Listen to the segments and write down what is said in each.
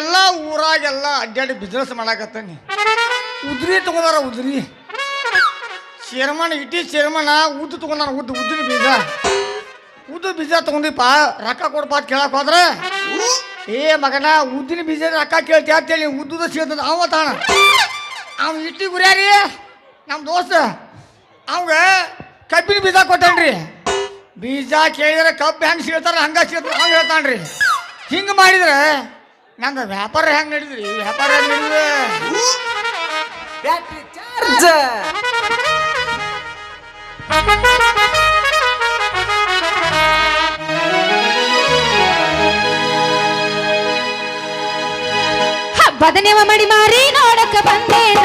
ಎಲ್ಲ ಊರಾಗೆಲ್ಲ ಅಡ್ಡಾಡಿ ಬಿಸ್ನೆಸ್ ಮಾಡಾಕತ್ತಾನೆ. ಉದ್ರಿ ತಗೊಂಡಾರ ಉದ್ರಿ. ಚೇರ್ಮನ್ ಇಟ್ಟಿ ಚೇರ್ಮನ್, ಉದ್ದು ತಗೊಂಡಾನ ಉದ್ದು, ಉದ್ದಿನ ಬೀಜ. ಉದ್ದು ಬೀಜ ತಗೊಂಡಿಪ್ಪ, ರೊಕ್ಕ ಕೊಡಪ್ಪ ಅಂತ ಕೇಳಕ್ ಹೋದ್ರೆ, ಏ ಮಗನ, ಉದ್ದಿನ ಬೀಜ ರೊಕ್ಕ ಕೇಳ್ತಿ ಅಂತೇಳಿ ಉದ್ದುದ ಸಿಗದ ಅವ ತಾಣ ಅವ್ ಇಟ್ಟಿ ಗುರಿಯಾರಿ ನಮ್ಮ ದೋಸ್ತ, ಅವಂಗ ಕಬ್ಬಿನ ಬೀಜ ಕೊಟ್ಟನ್ರಿ. ಬೀಜ ಕೇಳಿದ್ರೆ ಕಬ್ಬು ಹೆಂಗೆ ಸಿಗ್ತಾರ ಹಂಗ ಸಿಗ್ತಾರ ಅವ್ ಹೇಳ್ತಾನ್ರಿ. ಹಿಂಗೆ ಮಾಡಿದ್ರೆ ನಂದು ವ್ಯಾಪಾರ ಹೆಂಗೆ ನಡೀದ್ರಿ ವ್ಯಾಪಾರ ಹೆಂಗೆ ನಡೀದ್ರೆ ಬ್ಯಾಟ್ರಿ ಚಾರ್ಜ್ ಬದನೆವ ಮಡಿ ಮಾರಿ ನೋಡಕ ಬಂದೇನ?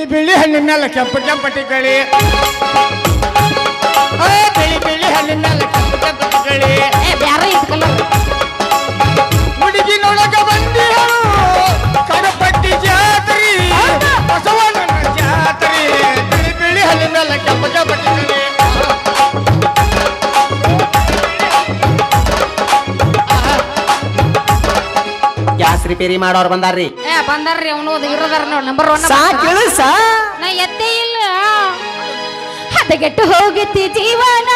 ಬಿಳಿ ಬಿಳಿ ಹಣ್ಣಿನ ಮೇಲೆ ಕೆಂಪು ಕೆಂಪಟಿ ಕಳಿ ಬಿಳಿ ಬಿಳಿ ಹಣ್ಣಿನ ಮೇಲೆ ಕೆಂಪು ಕೆಂಪಟಿ ಕಳಿ ಹುಡುಗಿ ನೋಡಕ ಬಂದಿ ಕಡಪಟ್ಟಿ ಜಾತ್ರಿ ಬಸವಣ್ಣನ ರಿಪೇರಿ ಮಾಡೋರು ಬಂದಾರ್ರಿ. ಏ ಬಂದಾರ್ರಿ ಅವನು ಇರೋದಾರ ನೋಡಿ ನಂಬರ್ ಒನ್ ಸಾ ಕೇಳು ಸಾ ನಾ ಎತ್ತೇ ಇಲ್ಲ. ಹದಗೆಟ್ಟು ಹೋಗಿತ್ತಿ ಜೀವನ.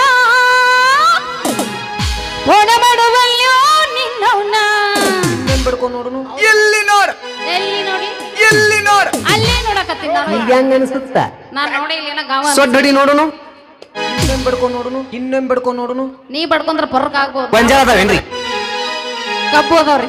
ಓಣ ಮಾಡುವಲ್ಲೋ ನಿನ್ನವನ. ಬಿಡ್ಕೊಂಡು ನೋಡುನು ಎಲ್ಲಿ ನೋಡ? ಎಲ್ಲಿ ನೋಡಿ? ಎಲ್ಲಿ ನೋಡ? ಅಲ್ಲೇ ನೋಡಕತ್ತೀನಿ ನಾನು. ಈಗ ಹೆಂಗ ಅನ್ಸುತ್ತ? ನಾನು ನೋಡಿ ಇಲ್ಲಿನ ಗಾವ ಸೊಡ್ಡಡಿ ನೋಡುನು. ಇನ್ನೊಂದ್ ಬಿಡ್ಕೊಂಡು ನೋಡುನು ಇನ್ನೊಂದ್ ಬಿಡ್ಕೊಂಡು ನೋಡುನು ನೀ ಬಡ್ಕೊಂಡ್ರೆ ಪರ್ಕ್ ಆಗ್ಬೋದು. ಗೊಂಜಾಳ ಅದಾವೇನ್ರಿ? ಕಬ್ಬು ಅದಾವ್ರಿ.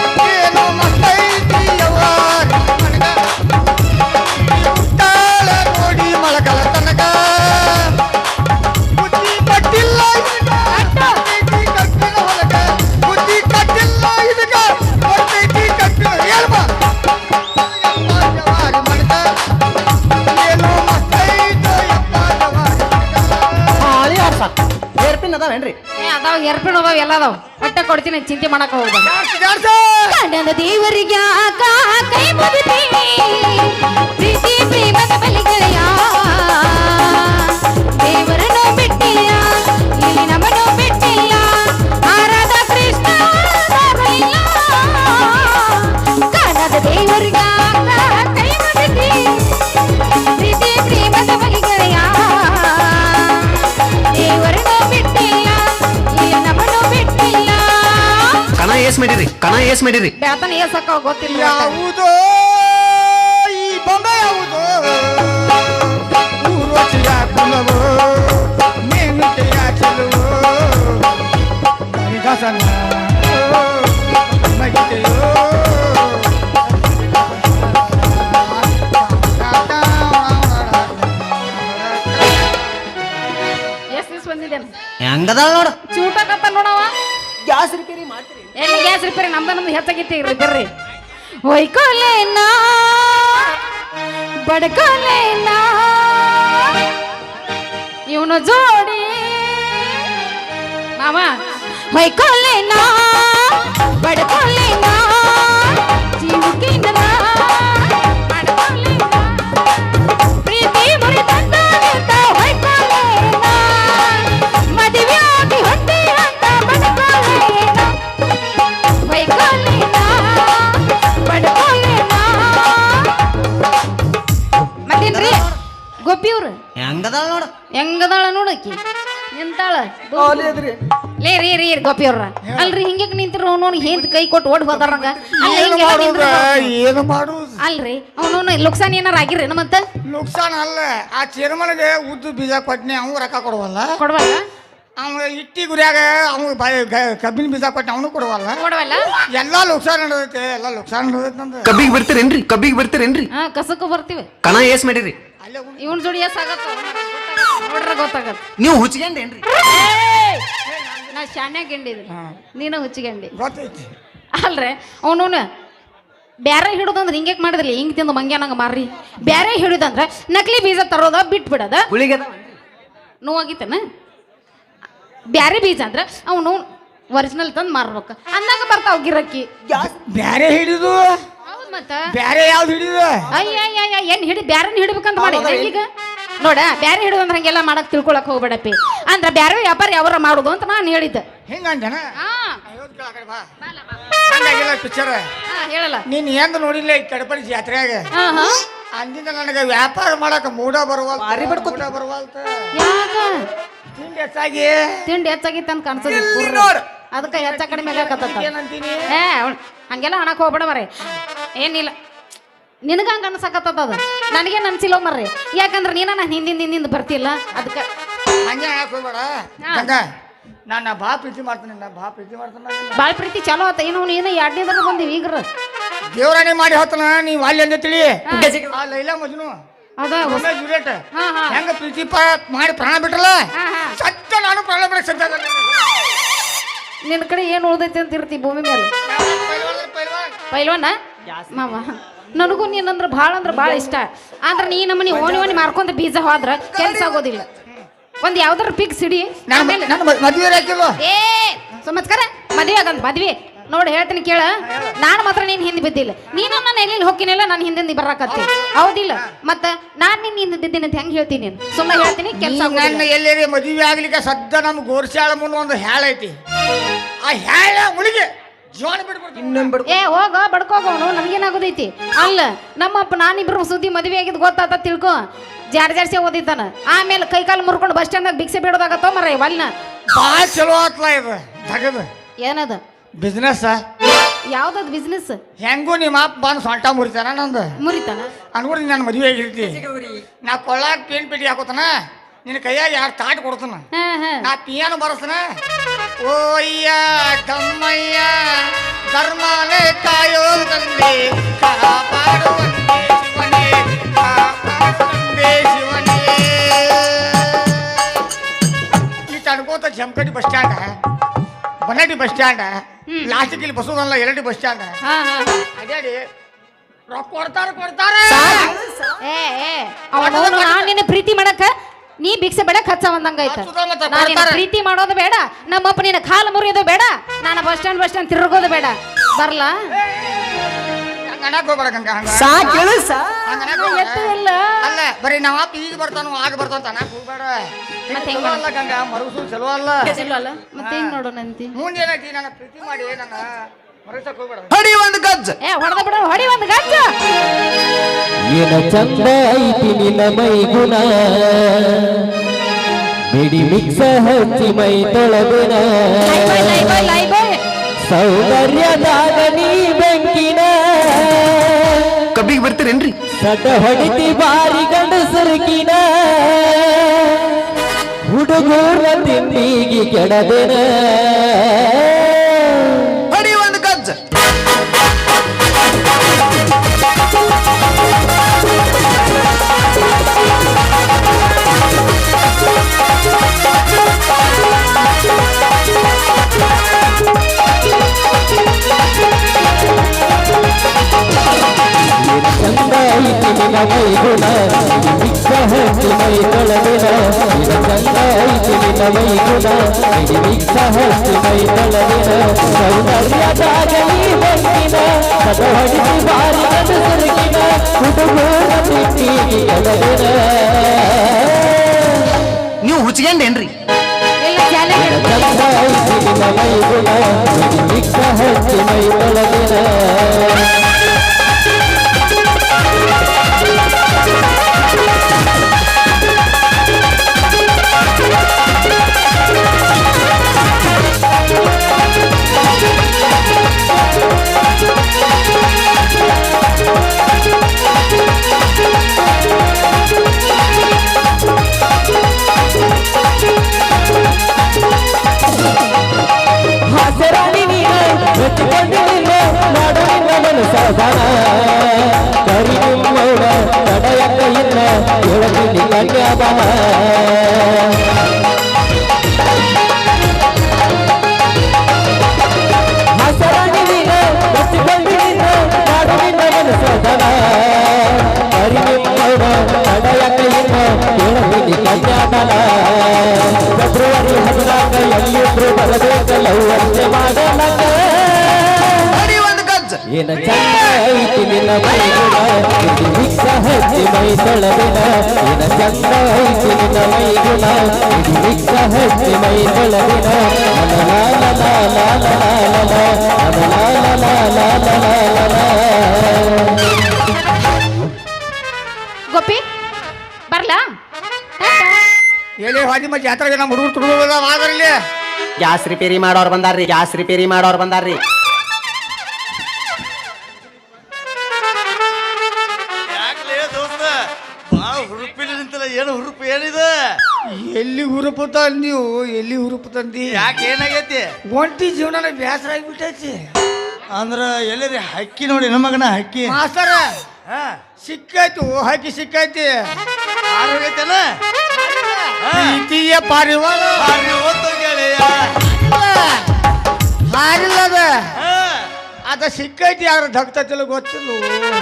ಅದಾವೇನ್ರಿ? ಏ ಅದಾವ ಎರ್ಪಿಣ ಅದಾವ ಎಲ್ಲ ಅದಾವ. ಹೊಟ್ಟೆ ಕೊಡ್ತೀನಿ ಚಿಂತೆ ಮಾಡಕ್ ಹೋಗ್ಬಾರ್ದು ದೇವರಿಗೆ ಆಗ ಕೈ ಮುಗಿದಿ ಪ್ರೀತಿ ಪ್ರೇಮದ ಬಲಿಗೆಳೆಯ ದೇವರನ್ನು ಬಿಟ್ಟಿಲ್ಲ ಇಲ್ಲಿ ನಮ್ಮನ್ನು ಬಿಟ್ಟಿಲ್ಲ. ಆರಾಧ ಕೃಷ್ಣ ದೇವರಿಗೆ ಮಾಡಿರಿ ಏಸ್ ಮಾಡಿರಿ ಬ್ಯಾತನ ಏಸಕ್ಕ ಗೊತ್ತಿಲ್ಲ ಯಾವುದೋ ಈ ಬೊಂಬೆ ಯಾವುದೋ? ಊರ್ವಶಿಯ ಕುಲವೋ ಮಗಿತೆಯೋ ಎಷ್ಟ್ ದಿವ್ಸ ಬಂದಿದ್ದೇನೆ. ಹೆಂಗದಾಳ ನೋಡು. ಎಲ್ಲಿ ಗ್ಯಾಸ್ ರಿಪೇರಿ ನಮ್ದು ನಮ್ದು ಹೆಚ್ಚಾಗಿತ್ತು ಇರ್ರಿ ಬರ್ರಿ ಹೊಯ್ಕೊಲೇನಾ ಬಡ್ಕೊಲೇನಾ, ಇವನು ಜೋಡಿ. ಮಾಮ ಹೊಯ್ಕೊಲೇನಾ ಬಡ್ಕೊಲೇನಾ ಹೆಂಗದಾಳ ನೋಡ. ಹೆಂಗದಾಳ ನೋಡಕಿ ಅದ್ರಿ. ಲೇ ರೀ ರೀ ಗೋಪಿ ಅವ್ರ. ಅಲ್ರಿ ಹಿಂಗೆ ನಿಂತಿರು ಅವನು? ಹಿಂದ್ ಕೈ ಕೊಟ್ಟು ಓಡ್ ಹೋದಾರಂಗ ಅಲ್ಲ ನಿಂತ್ರು ಏನು ಮಾಡುದು? ಅಲ್ರಿ ಅವನು ಲುಕ್ಸಾನ್ ಏನಾರ ಆಗಿರಿ ಮತ್ತ? ಲುಕ್ಸಾನ್ ಅಲ್ಲ. ಆ ಚೇರ್ಮನ್ಗೆ ಉದ್ದು ಬೀಜ ಕೊಟ್ನಿ ಅವ್ನು ರೊಕ್ಕ ಕೊಡುವಲ್ಲ. ಕೊಡ್ವಲ್ಲ? ಅವ್ನು ಇಟ್ಟಿ ಗುರಿಯಾಗ ಅವ್ನು ಬಾಯಿ ಕಬ್ಬಿನ ಬೀಜ ಕೊಟ್ಟು ಅವನು ಕೊಡುವಲ್ಲ. ಕೊಡ್ವಲ್ಲ? ಎಲ್ಲ ಲುಕ್ಸಾನ್ ನಡೆದೈತೆ ಎಲ್ಲ ಲುಕ್ಸಾನ್ ನಡೆದೈತೆ ಕಬ್ಬಿಗೆ ಬರ್ತೀರೇನ್ರಿ ಕಬ್ಬಿಗೆ ಬರ್ತೀರೇನ್ರಿ ಹಾ ಕಸಕ್ಕೂ ಬರ್ತೀವಿ. ಕಣ ಏಸ್ ಮಾಡಿರಿ. ಇವನ್ ಜೋಡಿ ಎಸ್ ಆಗತ್ತ? ನೋಡ್ರ ಗೊತ್ತಾಗತ್ತ. ನೀವು ಹುಚ್ಕೊಂಡೇನ್ರಿ? ನಾ ಶಾನ್ಯಾಗ ಗೆಂಡಿದ್ರಿ. ನೀನ ಹುಚ್ಚಿಗೆಂಡಿ ಗೊತ್ತೈತಿ. ಅಲ್ರಿ ಅವನು ಬ್ಯಾರೆ ಹಿಡುದಂದ್ರೆ ಹಿಂಗೆ ಮಾಡಿದ್ರಿ? ಹಿಂಗ್ ತಿಂದು ಮಂಗ್ಯಾನಂಗ ಮಾರ್ರಿ. ಬ್ಯಾರೆ ಹಿಡಿದಂದ್ರೆ ನಕಲಿ ಬೀಜ ತರೋದ ಬಿಟ್ಬಿಡದ? ಗುಳಿಗೆ ನೋವಾಗಿತ್ತನ ಬ್ಯಾರೆ ಬೀಜ ಅಂದ್ರೆ ಅವನು ಒರಿಜಿನಲ್ ತಂದು ಮಾರ್ಬೇಕು. ಅಂದಾಗ ಬರ್ತಾವ ಗಿರಕ್ಕಿ ಬ್ಯಾರೆ ಹಿಡಿದು? ಮತ್ತ? ಬ್ಯಾರೆ ಯಾವ್ದು ಹಿಡಿದು ಅಯ್ಯ ಏನ್ ಹಿಡಿ ಬ್ಯಾರನ್ ಹಿಡಿಬೇಕಂತ ಮಾಡಿ ಈಗ? ನೋಡ ಬ್ಯಾರೆ ಹಿಡಿದಂದ್ರೆ ಹಂಗೆಲ್ಲ ಮಾಡಕ್ ತಿಳ್ಕೊಳಕ್ ಹೋಗ್ಬೇಡಪ್ಪಿ. ಅಂದ್ರ ಬ್ಯಾರೆ ವ್ಯಾಪಾರ ಯಾವಾರ ಮಾಡುದು ಅಂತ ನಾನು ಹೇಳಿದ್ದೆ. ಹಿಂಗಂಜನ ಹಾ. ಹಂಗಾಗಿಲ್ಲ ಪಿಕ್ಚರ್ ಹಾ, ಹೇಳಲ್ಲ. ನೀನ್ ಎಂದ ನೋಡಿಲ್ಲ ಈ ಕಡಪಡಿ ಜಾತ್ರೆಯಾಗ? ಅಂದಿಂದ ನನಗೆ ವ್ಯಾಪಾರ ಮಾಡಕ್ ಮೂಡ ಬರುವಲ್ತ ಮೂಡ ಬರುವಲ್ತ. ಯಾಕ? ತಿಂಡಿ ಹೆಚ್ಚಾಗಿ? ತಿಂಡಿ ಹೆಚ್ಚಾಗಿ ಅಂತ ಕಾಣಿಸ್ತದೆ ಅದಕ್ಕೆ ಹೆಚ್ಚ ಕಡಿಮೆ ಆಗಕತ್ತ ಹಂಗೆಲ್ಲ ಹಣಕ್ ಹೋಗ್ಬೇಡ ಮರೆ ಏನಿಲ್ಲ. ನಿನಗ ಹಂಗ ಅನ್ಸಕತ್ತದ ಅದು? ನನಗೇನು ಅನ್ಸಿಲ್ಲ ಮರ್ರಿ. ಯಾಕಂದ್ರೆ ನೀನ ನಾನು ಹಿಂದಿಂದ ಹಿಂದಿಂದ ಬರ್ತಿಲ್ಲ. ಅದಕ್ಕೆ ಹಂಗೆ ಯಾಕೆ ಹೋಗ್ಬೇಡ. ನಾನು ನಾ ಬಾ ಪ್ರೀತಿ ಮಾಡ್ತೀನಿ ನಾ ಬಾ ಪ್ರೀತಿ ಮಾಡ್ತೀನಿ ಭಾಳ ಪ್ರೀತಿ ಚಲೋ ಆತ. ಏನು ನೀನು ಎರಡನೇದ್ರ ಬಂದಿವಿ ಈಗ್ರ. ದೇವರಾಣಿ ಮಾಡಿ ಹೋತನ ನೀವು ಅಲ್ಲಿ ಅಂತ ತಿಳಿ. ಆ ಲೈಲಾ ಮಜ್ನು. ಅದ ಒಮ್ಮೆ ಜೂಲಿಯಟ್ ಹಾ ಹಾ. ಹೆಂಗ ಪ್ರೀತಿ ಪ ಮಾಡಿ ಪ್ರಾಣ ಬಿಟ್ರಲ್ಲ? ಹಾ ಹಾ. ಸತ್ಯ ನಾನು ಪ್ರಾಣ ಬಿಡಕ್ಕೆ ಸದ್ದ ನಿನ್ನ ಕಡೆ ಏನು ಉಳ್ದೈತಿ ಅಂತ ಇರ್ತಿ ಭೂಮಿ ಮೇಲೆ? ಪೈಲ್ವಾನ? ಮಾವ ನನಗೂ ನೀನಂದ್ರೆ ಭಾಳ ಅಂದ್ರೆ ಭಾಳ ಇಷ್ಟ. ಆದ್ರೆ ನೀ ನಮ್ಮನಿ ಓಣಿ ಓಣಿ ಮಾರ್ಕೊಂತ ಬೀಜ ಹೋದ್ರೆ ಕೆಲಸ ಆಗೋದಿಲ್ಲ. ಒಂದು ಯಾವ್ದಾರ ಪಿಕ್ ಸಿಡಿ ಆಮೇಲೆ ನನ್ನ ಮದುವೆ ಹಾಕಿಲ್ವ ಏ ಸುಮಸ್ಕಾರ ಮದ್ವೆ ಆಗಂತ ಮದ್ವೆ. ನೋಡಿ ಹೇಳ್ತೀನಿ ಕೇಳ. ನಾನು ಮಾತ್ರ ನೀನು ಹಿಂದೆ ಬಿದ್ದಿಲ್ಲ. ನೀನು ನನ್ನ ಎಲ್ಲಿ ಹೋಗಿನಿಲ್ಲ ನಾನು ಹಿಂದಿಂದ ಬರಾಕತ್ತಿ. ಹೌದಿಲ್ಲ. ಮತ್ತೆ ನಾನು ನಿನ್ನ ಹಿಂದೆ ಬಿದ್ದೀನಿ ಅಂತ ಹೆಂಗೆ ಹೇಳ್ತೀನಿ ನೀನು? ಸುಮ್ಮನೆ ಹೇಳ್ತೀನಿ ಕೆಲಸ ನನ್ನ ಎಲ್ಲಿ ಮದುವೆ ಆಗ್ಲಿಕ್ಕೆ ಸದ್ದ ನಮ್ಮ ಗೋರ್ಸಾಳ ಮುಂದೆ ಒಂದು ಹ್ಯಾಳ ಐತಿ. ಆ ಹ್ಯಾಳ ಮುಳಿಗೆ. ಜೀವನ ಬಿಟ್ಬಿಡ್ತೀನಿ ಇನ್ನೊಂದು ಏ ಹೋಗ ಬಡ್ಕೋಗವನು ನನ್ಗೇನಾಗೋದೈತಿ ಅಲ್ಲ ನಮ್ಮಪ್ಪ ನಾನಿಬ್ರು ಸುದ್ದಿ ಮದುವೆ ಆಗಿದ್ ಗೊತ್ತಾತ ತಿಳ್ಕೊ? ಜಾರ್ ಜಾರ್ಸಿ ಓದಿದ್ದಾನ. ಆಮೇಲೆ ಕೈ ಕಾಲು ಮುರ್ಕೊಂಡು ಬಸ್ ಸ್ಟ್ಯಾಂಡ್ ಭಿಕ್ಷೆ ಬಿಡೋದಾಗತ್ತೋ ಮರ ವಲ್ನ. ಭಾಳ ಚಲೋ ಆತ್ಲ ಇದು ತಗದ ಏನದ? ಬಿಸ್ನೆಸ್. ಯಾವ್ದದ್ ಬಿಸ್ನೆಸ್? ಹೆಂಗೂ ನಿಮ್ಮ ಅಪ್ಪ ಬಂದು ಸೊಂಟ ಮುರಿತಾನ ನಂದು. ಮುರಿತಾನ? ಅನ್ಕೊಂಡು ನಾನು ಮದುವೆ ಆಗಿರ್ತಿ. ನಾ ಕೊಳ್ಳಾಗ ಪೇನ್ ಪೇಟಿ ಹಾಕೋತಾನ? ನಿನ್ನ ಕೈಯಾಗ ಯಾರು ತಾಟ್ ಕೊಡ್ತಾನ ಹಾ ಹಾ ನಾ ಪಿಯಾನು ಬರಸ್ತಾನ ಓಯ್ಯ ತಮ್ಮಯ್ಯ ಧರ್ಮನೇ ಕಾಯೋ ತಂದೆ ಕಾಪಾಡುವಂತೆ ಶಿವನೇ ಕಾಪಾಡುವಂತೆ ಶಿವನೇ ಈ ತಡ್ಕೋತ ಜಮಕಡಿ ಬಸ್ ಸ್ಟ್ಯಾಂಡ್ ಬನ್ನಡಿ ಬಸ್ ಸ್ಟ್ಯಾಂಡ್ ಲಾಸ್ಟಿಗೆ ಇಲ್ಲಿ ಬಸೋದಲ್ಲ ಎರಡಿ ಬಸ್ ಸ್ಟ್ಯಾಂಡ್ ಹಾ ಹಾ ಅಡ್ಯಾಡಿ ರೊಕ್ಕ ಕೊಡ್ತಾರ ಕೊಡ್ತಾರ ಏ ಏ ಅವನು ನಾನ್ ನಿನ್ನ ಪ್ರೀತಿ ಮಾಡಕ ನೀ ಭಿಕ್ಷೆ ಬೇಡ ಖರ್ಚ ನಿನ್ನ ಪ್ರೀತಿ ಮಾಡೋದು ಬೇಡ ನಮ್ಮಪ್ಪ ನಿನ್ನ ಕಾಲು ಮುರಿಯೋದು ಬೇಡ ನಾನು ಬಸ್ ಸ್ಟ್ಯಾಂಡ್ ಬಸ್ ಸ್ಟ್ಯಾಂಡ್ ತಿರುಗೋದು ಬೇಡ. ಬರ್ಲಾ? ಇಲ್ಲ. ಅಲ್ಲ ಬರೀ ನಾವ್ ಈಗ ಬರ್ತಾನ ಆಗ ಬರ್ತಾನ ಅನ್ನಕ್ ಹೋಗ್ಬೇಡ. ಅಲ್ಲ ಗಂಗ ಮರುಸು ಚಲೋ ಅಲ್ಲ. ಮತ್ತೆ ಹೆಂಗ್ ನೋಡೋಣ ಅಂತಿ ಮುಂದೆ ಏನೈತಿ ನನ್ನ ಪ್ರೀತಿ ಮಾಡಿ ನನ್ನ ಹೊಡಿ ಒಂದು ಗಜ್ಜ. ಏ ಹೊಡೆದ ಬಿಡ ಹೊಡಿ ಒಂದು ಗಜ್ಜ. ಏನ ಚಂದ ಐತಿ ನಿನ್ನ ಮೈಗುಣ ಬಿಡಿ ಮಿಕ್ಸ ಹಚ್ಚಿ ಮೈ ತೊಳಗುಣ. ಸೌಂದರ್ಯದಾಗ ನೀ ಬೆಂಕಿನ. ಕಬ್ಬಿಗೆ ಬರ್ತೀರೇನ್ರಿ? ಸಟ ಹೊಡಿತಿ ಬಾರಿ ಗಂಡಸರ್ಕಿನ. ಹುಡುಗೂರ ತಿಂಡಿಗೆ ಕೆಡದಿನ. ಮೈಗುಣ ಬಿಡಿ ಮಿಕ್ಸ ಹಚ್ಚಿ ಮೈ ತೊಳದಿನ ಏನ ಚಂದ ಐತಿ ನಿನ್ನ ಮೈಗುಣ ಬಿಡಿ ಮಿಕ್ಸ ಹಚ್ಚಿ ಮೈ ತೊಳದಿನ ಸೌಂದರ್ಯದಾಗ ನೀ ಬೆಂಕಿನ ಸದ ಹೊಡಿಸಿ ಬಾರಿ ಗಂಡಸರಿಗಿನ ಹುಡುಗೂರ ತಿಂಡಿಗೆ ಕೆಡದಿನ ನೀವು ಹುಚ್ಕೊಂಡೇನ್ರಿ ಇಲ್ಲ ಜಾಲೆ ಚಂದ ಐತಿ ನಿನ್ನ ಮೈಗುಣ ಬಿಡಿ ಮಿಕ್ಸ ಹಚ್ಚಿ ಏನ ಚಂದೈತಿ ನಿನ್ನ ಮೈಗುಣ ಇದು ಸಹಜಿ ಮೈ ತೊಳೆದಿನ ಏನ ಚಂದೈತಿ ನಿನ್ನ ಮೈಗುಣ ಇದು ಸಹಜಿ ಮೈ ತೊಳೆದಿನ ಲಾಲ ಲಾಲ ಲಾಲ ಲಾಲ ಲಾಲ ಲಾಲ ಗೋಪಿ ಬರ್ಲಾ? ಎಲ್ಲಿ ಹಾದಿ ಮತ್ತೆ ಜಾತ್ರೆಗೆ ನಮ್ಮ ಹುಡುಗರು ತುಡುಗಲ್ಲ ಗ್ಯಾಸ್ ರಿಪೇರಿ ಮಾಡೋರು ಬಂದಾರ್ರಿ ಗ್ಯಾಸ್ ರಿಪೇರಿ ಮಾಡೋರು ಬಂದಾರ್ರಿ. ಏನು ಹುರುಪು ಏನಿದೆ? ಎಲ್ಲಿ ಹುರುಪು ನೀವು? ಎಲ್ಲಿ ಹುರುಪು ತಂದಿ? ಯಾಕೆ ಏನಾಗೈತಿ? ಒಂಟಿ ಜೀವನ ಬೇಸರ ಆಗಿಬಿಟ್ಟೈತಿ. ಅಂದ್ರ ಎಲ್ಲರಿ ಹಕ್ಕಿ ನೋಡಿ ನಮ್ಮ ಮಗನ ಹಕ್ಕಿ. ಮಾಸ್ತರ ಹಾ. ಸಿಕ್ಕಾಯ್ತು ಹಕ್ಕಿ ಸಿಕ್ಕಾಯ್ತಿ ಆರೋಗ್ಯತನ? ಪ್ರೀತಿಯ ಪಾರಿವಾಳ. ಗೆಳೆಯ ಹಾರಿಲ್ಲದ. ಅದ ಸಿಕ್ಕೈತಿ ಯಾರು ಧಕ್ತತಿಲ್ಲ ಗೊತ್ತಿಲ್ಲ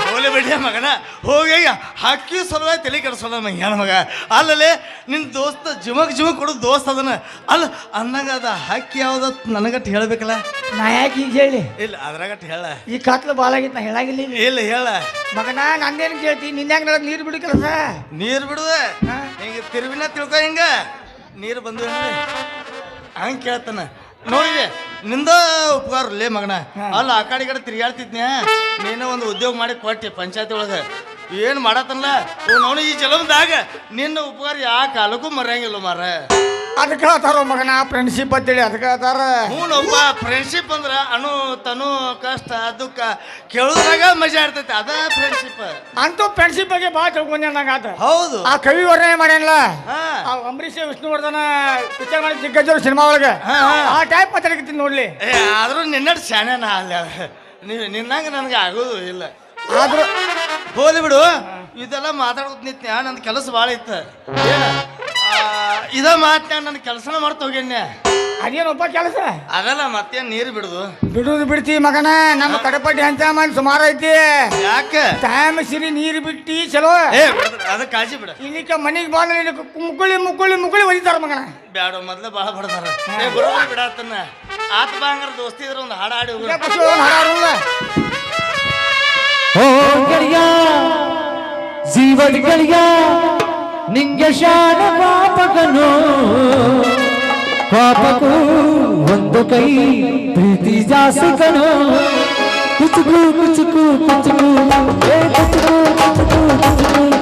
ಹೋಲಿ ಬಿಡಿ ಮಗನ. ಹೋಗಿ ಹಕ್ಕಿ ಸಲುವಾಗಿ ತಲೆ ಕೆಡಿಸೋಲ್ಲ ಏನ ಮಗ? ಅಲ್ಲಲ್ಲಿ ನಿನ್ನ ದೋಸ್ತ ಜಿಮಕ್ ಜಿಮಕ್ ಕೊಡು ದೋಸ್ತ ಅದನ್ನ. ಅಲ್ಲ ಅನ್ನಂಗ ಅದ ಹಕ್ಕಿ ಯಾವ್ದತ್ ನನಗಟ್ಟು ಹೇಳ್ಬೇಕಲ್ಲ? ನಾ ಯಾಕೆ ಈಗ ಹೇಳಿ? ಇಲ್ಲ ಅದ್ರಾಗಟ್ ಹೇಳ. ಈ ಕತ್ಲು ಬಾಲಾಗಿತ್ತು ನಾ ಹೇಳಾಗಿಲ್ಲ. ಇಲ್ಲ. ಹೇಳ. ಮಗನ ನಂದೇನು ಕೇಳ್ತಿ? ನಿನ್ಯಾಗ ನಡೆದ ನೀರು ಬಿಡು ಕೆಲಸ? ನೀರು ಬಿಡುವೆ. ಹಿಂಗ ತಿರುವಿನ ತಿಳ್ಕೊ ಹಿಂಗ. ನೀರು ಬಂದು ಹಂಗ ಕೇಳ್ತಾನ. ನೋಡಿದೆ. ನಿಂದ ಉಪಕಾರ ಲೇ ಮಗನ. ಅಲ್ಲ ಆ ಕಡೆ ಕಡೆ ತಿರ್ಗಾಡ್ತಿದ್ನ್ಯಾ ನೀನು ಒಂದು ಉದ್ಯೋಗ ಮಾಡಿ ಕೊಟ್ಟಿ ಪಂಚಾಯತಿ ಒಳಗೆ. ಏನು ಮಾಡತ್ತಲ್ಲ ಅವನು ಈ ಜಲಮದಾಗ ನಿನ್ನ ಉಪಕಾರ ಯಾವ ಕಾಲಕ್ಕೂ ಮರೆಯಂಗಿಲ್ಲ ಮಾರ ಅದಕ್ಕೆ ಹೇಳ್ತಾರ ಮಗನ ಫ್ರೆಂಡ್ಶಿಪ್ ಅಂತೇಳಿ ಅದಕ್ಕೆ ಹೇಳ್ತಾರ ಹ್ಞೂನಪ್ಪ ಫ್ರೆಂಡ್ಶಿಪ್ ಅಂದ್ರ ಅನು ತನು ಕಷ್ಟ ದುಃಖ ಕೇಳೋದ್ರಾಗ ಮಜಾ ಇರ್ತೈತಿ ಅದ ಫ್ರೆಂಡ್ಶಿಪ್ ಅಂತೂ ಫ್ರೆಂಡ್ಶಿಪ್ ಬಗ್ಗೆ ಭಾಳ ತಿಳ್ಕೊಂಡೆ ನಂಗೆ ಆತ. ಹೌದು. ಆ ಕವಿ ವರ್ಣನೆ ಮಾಡ್ಯಾನಲ್ಲ ಹಾ. ಆ ಅಂಬರೀಷ್ ವಿಷ್ಣುವರ್ಧನ ಪಿಕ್ಚರ್ ಮಾಡಿ ದಿಗ್ಗಜರು ಸಿನಿಮಾ ಒಳಗೆ. ಆ ಟೈಪ್ ಮಾತಾಡಕತ್ತೀನಿ ನೋಡ್ಲಿ. ಏ ಆದ್ರೂ ನಿನ್ನಡ್ ಶಾನೇನ ಅಲ್ಲ. ನೀವು ನಿನ್ನಂಗ ನನಗೆ ಆಗೋದು ಇಲ್ಲ. ಆದ್ರೂ ಹೋಲಿ ಬಿಡು. ಇದೆಲ್ಲ ಮಾತಾಡೋದು ನಿತ್ಯ ನನ್ನ ಕೆಲಸ ಭಾಳ ಇತ್ತು. ಏನ? ಇದ ಮಾತ್ನ್ಯಾಗ ನನ್ನ ಕೆಲಸನ ಮಾಡ್ತಾ ಹೋಗ್ಯಾನ್ಯ ಒಬ್ಬ ಕೆಲಸ? ಅದಲ್ಲ ಮತ್ತೇನ್ ನೀರು ಬಿಡುದು? ಬಿಡುದು ಬಿಡ್ತಿ ಮಗನ ನಮ್ಮ ಕಡಪಟ್ಟಿ ಅಂತ ಮಾಡಿ ಸುಮಾರು ಐತಿ. ಯಾಕೆ? ಟೈಮ್ ಸಿರಿ ನೀರು ಬಿಟ್ಟಿ ಚಲೋ. ಏ ಅದ ಕಾಳಜಿ ಬಿಡ. ಇಲ್ಲಿಕ ಮನೆಗೆ ಬಂದ್ರೆ ಮುಕ್ಕುಳಿ ಮುಕ್ಕುಳಿ ಮುಕ್ಕುಳಿ ಒದಿತಾರ ಮಗನ. ಬ್ಯಾಡ ಮೊದ್ಲು ಭಾಳ ಬಡದಾರ. ಬರೋದು ಬಿಡಾತನ್ನ ಆತ ಬಾ ದೋಸ್ತಿ ಇದ್ರ ಒಂದು ಹಾಡು ಹಾಡಿ ಗೆಳೆಯ ಜೀವದ ಗೆಳೆಯ ನಿಂಗೆ ಶಾಣ ಪಾಪಕನು. ಪಾಪಕ್ಕೂ ಒಂದು ಕೈ ಪ್ರೀತಿ ಜಾಸ್ತಿ ಕಣೋ ಕುಚುಕು ಕುಚುಕು. ಕುಚುಕು ಕುಚುಕು ಕುಚುಕು.